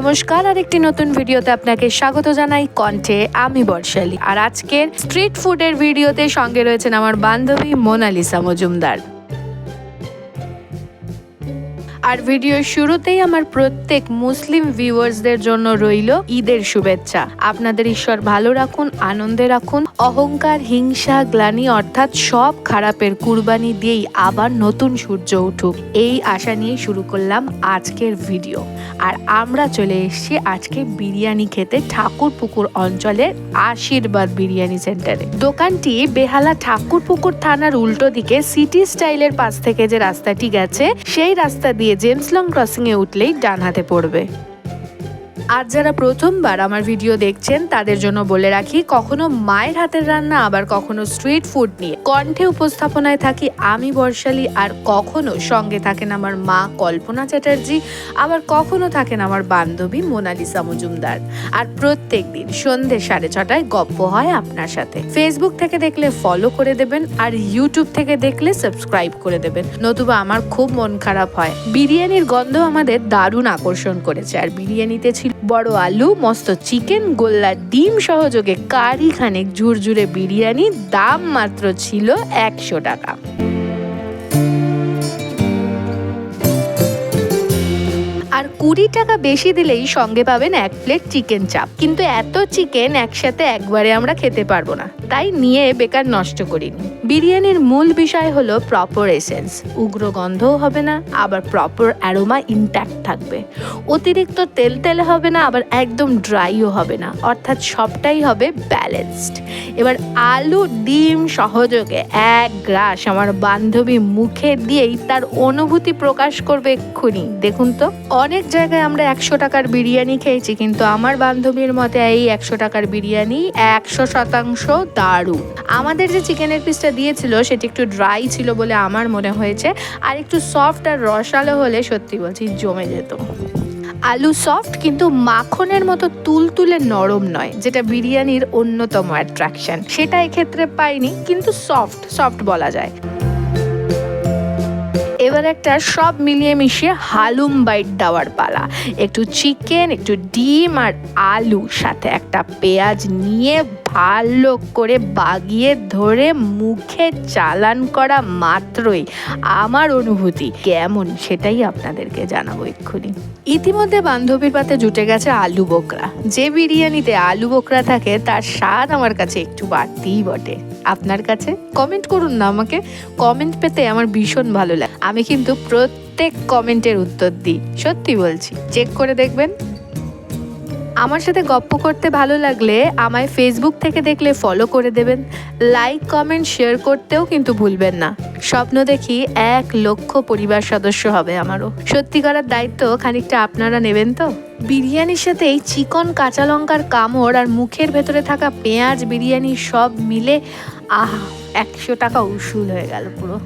নমস্কার আর একটি নতুন ভিডিওতে আপনাকে স্বাগত জানাই কণ্ঠে আমি বর্ষালী। আর আজকের স্ট্রিট ফুডের ভিডিওতে সঙ্গে রয়েছেন আমার বান্ধবী মোনালিসা মজুমদার। আর ভিডিওর শুরুতেই আমার প্রত্যেক মুসলিম ভিউয়ার্সদের জন্য রইল ঈদের শুভেচ্ছা। আপনাদের ঈশ্বর ভালো রাখুন, আনন্দে রাখুন। অহংকার, হিংসা, গ্লানি অর্থাৎ সব খারাপের কুরবানি দিয়েই আবার নতুন সূর্য উঠুক। এই আশা নিয়ে শুরু করলাম আজকের ভিডিও। আর আমরা চলে এসেছি আজকে বিরিয়ানি খেতে ঠাকুরপুকুর অঞ্চলের আশীর্বাদ বিরিয়ানি সেন্টারে। দোকানটি বেহালা ঠাকুরপুকুর থানার উল্টো দিকে সিটি স্টাইলের পাশ থেকে যে রাস্তাটি গেছে, সেই রাস্তা দিয়ে জেমসলং লং ক্রসিংয়ে উঠলেই ডান হাতে পড়বে। আর যারা প্রথমবার আমার ভিডিও দেখছেন, তাদের জন্য বলে রাখি, কখনো মায়ের হাতের রান্না, আবার কখনো স্ট্রিট ফুড নিয়ে। কণ্ঠে উপস্থাপনায় থাকি আমি, বর্ষালী, আর কখনো সঙ্গে থাকেন আমার মা কল্পনা চ্যাটার্জি, আবার কখনো থাকেন আমার বান্ধবী মোনালিসা মজুমদার। আর প্রত্যেক দিন সন্ধে সাড়ে ছটায় গপ্প হয় আপনার সাথে। ফেসবুক থেকে দেখলে ফলো করে দেবেন, আর ইউটিউব থেকে দেখলে সাবস্ক্রাইব করে দেবেন। নতুবা আমার খুব মন খারাপ হয়। বিরিয়ানির গন্ধ আমাদের দারুণ আকর্ষণ করেছে, আর বিরিয়ানিতে ছিল বড় আলু, মস্ত চিকেন গোল্লা ডিম সহযোগে কারি খানেক ঝুরঝুরে বিরিয়ানি, দাম মাত্র ছিল একশো টাকা। আর কুড়ি টাকা বেশি দিলেই সঙ্গে পাবেন এক প্লেট চিকেন চাপ। কিন্তু এত চিকেন একসাথে একবারে আমরা খেতে পারব না। তাই নিয়ে বেকার নষ্ট করিনি। বিরিয়ানির মূল বিষয় হলো প্রপার এসেন্স উগ্র গন্ধও হবে না, আবার প্রপার অ্যারোমা ইনট্যাক্ট থাকবে। অতিরিক্ত তেল তেলে হবে না, আবার একদম ড্রাইও হবে না। অর্থাৎ সবটাই হবে ব্যালেন্সড এবার আলু, ডিম সহযোগে এক গ্রাস আমার বান্ধবী মুখে দিয়েই তার অনুভূতি প্রকাশ করবে এক্ষুনি। দেখুন তো অনেক জায়গায় আমরা একশো টাকার বিরিয়ানি খেয়েছি, কিন্তু আমার বান্ধবীর মতে এই একশো টাকার বিরিয়ানি একশো শতাংশ দারুণ আমাদের যে চিকেনের পিসটা দিয়েছিল, সেটি একটু ড্রাই ছিল বলে আমার মনে হয়েছে, আর একটু সফট আর রসালো হলে সত্যি বলছি জমে যেত। আলু সফট কিন্তু মাখনের মতো তুলতুলে নরম নয়, যেটা বিরিয়ানির অন্যতম অ্যাট্রাকশন সেটা এক্ষেত্রে পাইনি, কিন্তু সফট সফট বলা যায়। এবার একটা সব মিলিয়ে মিশিয়ে হালুম বাইট দেওয়ার পালা। একটু চিকেন একটু ডিম আর আলু, সাথে একটা পেঁয়াজ নিয়ে ভালো করে বাগিয়ে ধরে মুখে চালান করা মাত্রই আমার অনুভূতি। কেমন? সেটাই আপনাদেরকে জানাব এক্ষুনি। ইতিমধ্যে বান্ধবীর পাতে জুটে গেছে আলু বোকরা। যে বিরিয়ানিতে আলু বোকরা থাকে, তার স্বাদ আমার কাছে একটু বাড়তিই বটে। আপনার কাছে? কমেন্ট করুন না আমাকে। কমেন্ট পেতে আমার ভীষণ ভালো লাগে। আমি কিন্তু প্রত্যেক কমেন্টের উত্তর দিই। সত্যি বলছি। চেক করে দেখবেন। আমার সাথে গপ্প করতে ভালো লাগলে আমায় ফেসবুক থেকে দেখলে ফলো করে দেবেন। লাইক কমেন্ট শেয়ার করতেও কিন্তু ভুলবেন না। স্বপ্ন দেখি এক লক্ষ পরিবার সদস্য হবে আমারও। সত্যি করার দায়িত্ব খানিকটা আপনারা নেবেন তো? বিরিয়ানির সাথে এই চিকন কাঁচা লঙ্কার কামড় আর মুখের ভেতরে থাকা পেঁয়াজ, বিরিয়ানি সব মিলে আহা, একশো টাকা উসুল হয়ে গেল পুরো।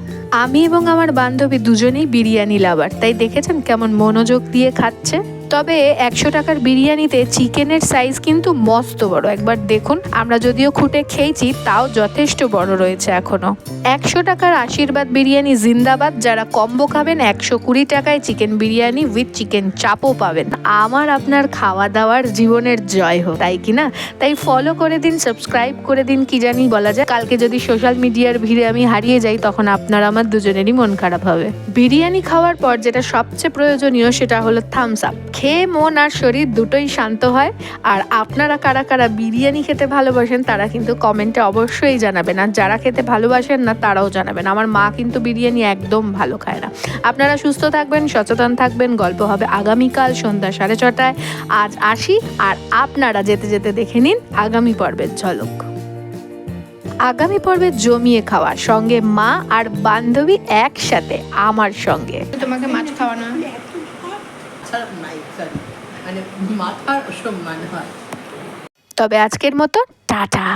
আমি এবং আমার বান্ধবী দুজনেই বিরিয়ানি লাভার তাই দেখেছেন কেমন মনোযোগ দিয়ে খাচ্ছে? তবে একশো টাকার বিরিয়ানিতে চিকেনের সাইজ কিন্তু মস্ত বড়। একবার দেখুন, আমরা যদিও খুঁটে খেয়েছি, তাও যথেষ্ট বড় রয়েছে এখনও। একশো টাকার আশীর্বাদ বিরিয়ানি জিন্দাবাদ, যারা কম্বো খাবেন, একশো কুড়ি টাকায় চিকেন বিরিয়ানি উইথ চিকেন চাপও পাবেন। আমার আপনার খাওয়া দাওয়ার জীবনের জয় হোক, তাই কি না? তাই ফলো করে দিন সাবস্ক্রাইব করে দিন, কি জানি বলা যায়। কালকে যদি সোশ্যাল মিডিয়ার ভিড়ে আমি হারিয়ে যাই, তখন আপনার আমার দুজনেরই মন খারাপ হবে। বিরিয়ানি খাওয়ার পর যেটা সবচেয়ে প্রয়োজনীয়, সেটা হলো থামস আপ খেয়ে মন আর শরীর দুটোই শান্ত হয়। আর আপনারা কারা কারা বিরিয়ানি খেতে ভালোবাসেন, তারা কিন্তু কমেন্টে অবশ্যই জানাবেন। আর যারা খেতে ভালোবাসেন না, তারাও জানাবেন। আমার মা কিন্তু বিরিয়ানি একদম ভালো খায় না। আপনারা সুস্থ থাকবেন, সচেতন থাকবেন। গল্প হবে আগামীকাল সন্ধ্যা সাড়ে ছটায়। আজ আসি, আর আপনারা যেতে যেতে দেখে নিন আগামী পর্বের ঝলক। আগামী পর্বে জমিয়ে খাওয়া, সঙ্গে মা আর বান্ধবী একসাথে আমার সঙ্গে। তোমাকে মাছ খাওয়ানো। মানে মাথার সম্মান হয়। তবে আজকের মতো টাটা।